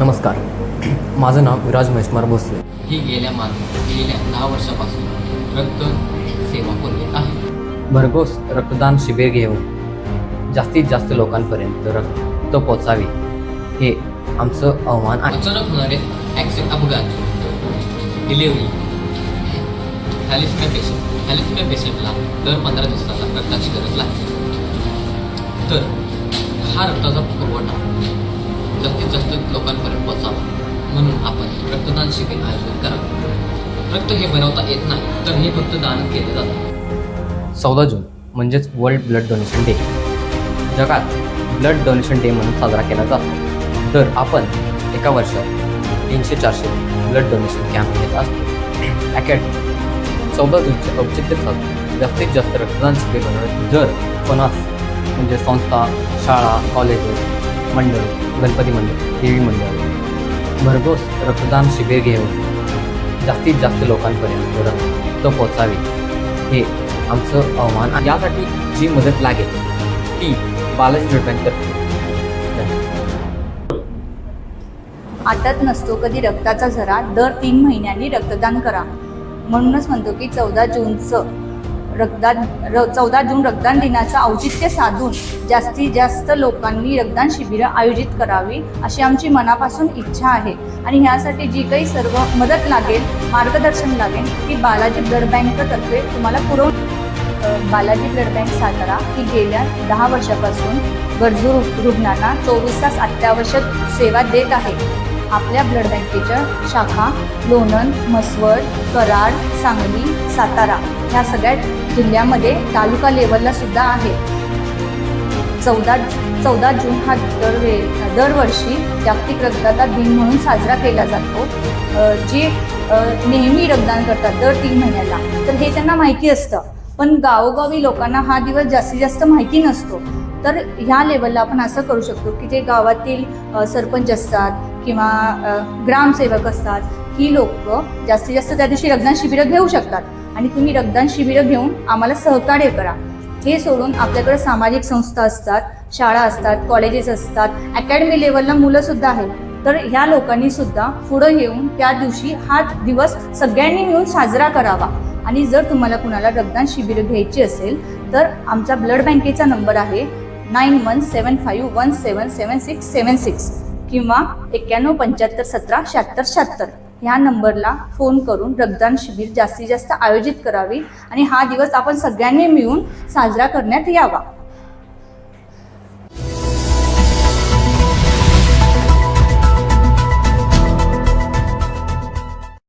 माझं नाव विराज महेशमार भोसले. ही गेल्या मान गेल्या दहा वर्षापासून रक्त सेवा पुरवित आहे. भरघोस रक्तदान शिबिर घेऊन जास्तीत जास्त लोकांपर्यंत रक्त पोचावे हे आमचं आव्हान आहे. अचानक होणारे ॲक्सिडेंट अपघात डिलिव्हरी हॅलिसमिया पेशंट हॅलिसमिया पेशंटला दर पंधरा दिवसाला रक्ताची गरज लागते. तर हा रक्ताचा पुरवठा जास्तीत जास्त लोकांपर्यंत पोचावं म्हणून आपण रक्तदान शिबिर आयोजित करावे रक्त हे बनवता येत नाही तर हे फक्त दान केले जातं. चौदा जून म्हणजेच वर्ल्ड ब्लड डोनेशन डे. जगात ब्लड डोनेशन डे म्हणून साजरा केला जातो. तर आपण एका वर्षात तीनशे चारशे ब्लड डोनेशन कॅम्प घेत असतो. अकॅडमी चौदा जूनचे औचित्य साधून जास्तीत जास्त रक्तदान शिबिर बनवण्यात जर कोणास म्हणजे संस्था शाळा कॉलेजेस मंडळ गणपती मंडळ देवी मंडळ. भरघोस रक्तदान शिबिर घेऊन जास्तीत जास्त लोकांपर्यंत रक्त पोचावे हे आमचं आव्हान यासाठी जी मदत लागेल ती बालाजी करते आटत नसतो कधी रक्ताचा झरा दर तीन महिन्यांनी रक्तदान करा. म्हणूनच म्हणतो की चौदा जूनचं रक्तदान र चौदा जून रक्तदान दिनाचं औचित्य साधून जास्तीत जास्त लोकांनी रक्तदान शिबिरं आयोजित करावी अशी आमची मनापासून इच्छा आहे. आणि ह्यासाठी जी काही सर्व मदत लागेल मार्गदर्शन लागेल ती बालाजी ब्लड बँकतर्फे तुम्हाला पुरव बालाजी ब्लड बँक सातारा ही गेल्या दहा वर्षापासून गरजू रुग्णांना चोवीस तास अत्यावश्यक सेवा देत आहे. आपल्या ब्लड बँकेच्या शाखा लोणंद म्हसवड कराड सांगली सातारा. ह्या सगळ्या जिल्ह्यामध्ये तालुका लेवलला सुद्धा आहे. चौदा चौदा जून हा दरवे दरवर्षी जागतिक रक्तदाता दिन म्हणून साजरा केला जातो. जे नेहमी रक्तदान करतात दर तीन महिन्याला. तर हे त्यांना माहिती असतं. पण गावोगावी लोकांना हा दिवस जास्तीत जास्त माहिती नसतो. तर ह्या लेवलला आपण असं करू शकतो की जे गावातील सरपंच असतात किंवा ग्रामसेवक असतात ही लोक जास्तीत जास्त त्या दिवशी रक्तदान शिबिरं घेऊ शकतात. आणि तुम्ही रक्तदान शिबिरं घेऊन आम्हाला सहकार्य करा. हे सोडून आपल्याकडे सामाजिक संस्था असतात शाळा असतात कॉलेजेस असतात अकॅडमी लेवलला मुलं सुद्धा आहेत. तर ह्या लोकांनी सुद्धा पुढं येऊन त्या दिवशी हा दिवस सगळ्यांनी मिळून साजरा करावा. आणि जर तुम्हाला कुणाला रक्तदान शिबिरं घ्यायची असेल तर आमचा ब्लड बँकेचा नंबर आहे nine one seven five one seven seven six seven six किंवा एक्क्याण्णव पंच्याहत्तर सतरा शहात्तर शहात्तर. ह्या नंबरला फोन करून रक्तदान शिबिर जास्तीत जास्त आयोजित करावी आणि हा दिवस आपण सगळ्यांनी मिळून साजरा करण्यात यावा.